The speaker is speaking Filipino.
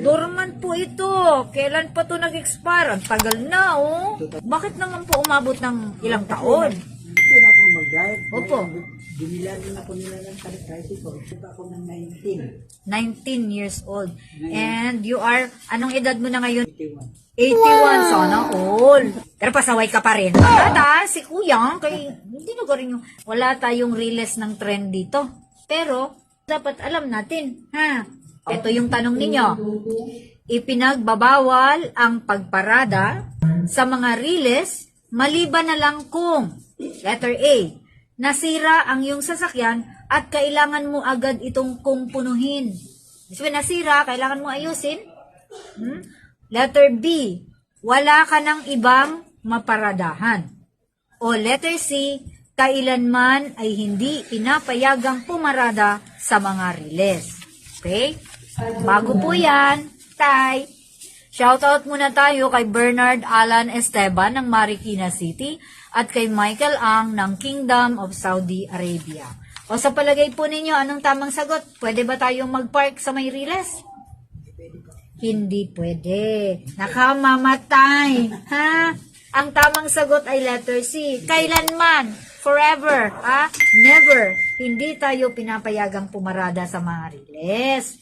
Dormant po ito. Kailan pa to nag-expire? Ang tagal na, oh. Bakit naman po umabot ng ilang taon? Ito na ako mag-diet. Opo. Binilan ako nila ng tricycle. Ito ako ng 19. 19 years old. And you are, anong edad mo na ngayon? 81. 81, sana all. Pero pasaway ka pa rin. Tata, si kuya, kay, hindi na rin yung, wala tayong riles ng trend dito. Pero, dapat alam natin, ha? Ito yung tanong ninyo. Ipinagbabawal ang pagparada sa mga riles maliban na lang kung, letter A, nasira ang iyong sasakyan at kailangan mo agad itong kumpunuhin. So, nasira, kailangan mo ayusin. Hmm? Letter B, wala ka ng ibang maparadahan. O letter C, kailanman ay hindi pinapayagang pumarada sa mga riles. Okay? Bago po yan, tay. Shoutout muna tayo kay Bernard Alan Esteban ng Marikina City at kay Michael Ang ng Kingdom of Saudi Arabia. O sa palagay po ninyo, anong tamang sagot? Pwede ba tayong mag-park sa may riles? Hindi pwede. Nakamamatay. Ha? Ang tamang sagot ay letter C. Kailanman. Forever. Ha? Never. Hindi tayo pinapayagang pumarada sa mga riles.